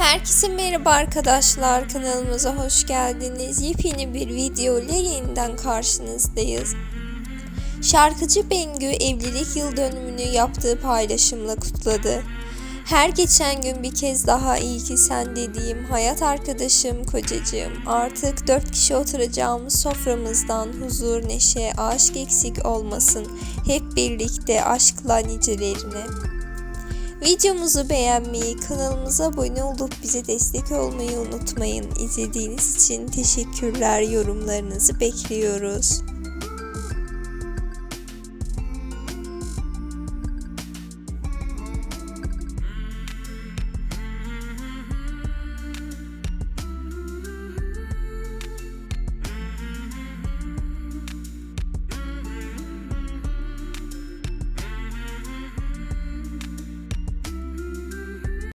Herkese merhaba arkadaşlar kanalımıza hoş geldiniz. Yepyeni bir video ile yeniden karşınızdayız. Şarkıcı Bengü evlilik yıl dönümünü yaptığı paylaşımla kutladı. Her geçen gün bir kez daha iyi ki sen dediğim hayat arkadaşım, kocacığım. Artık dört kişi oturacağımız soframızdan huzur, neşe, aşk eksik olmasın. Hep birlikte aşkla nicelerine. Videomuzu beğenmeyi, kanalımıza abone olup bize destek olmayı unutmayın. İzlediğiniz için teşekkürler. Yorumlarınızı bekliyoruz.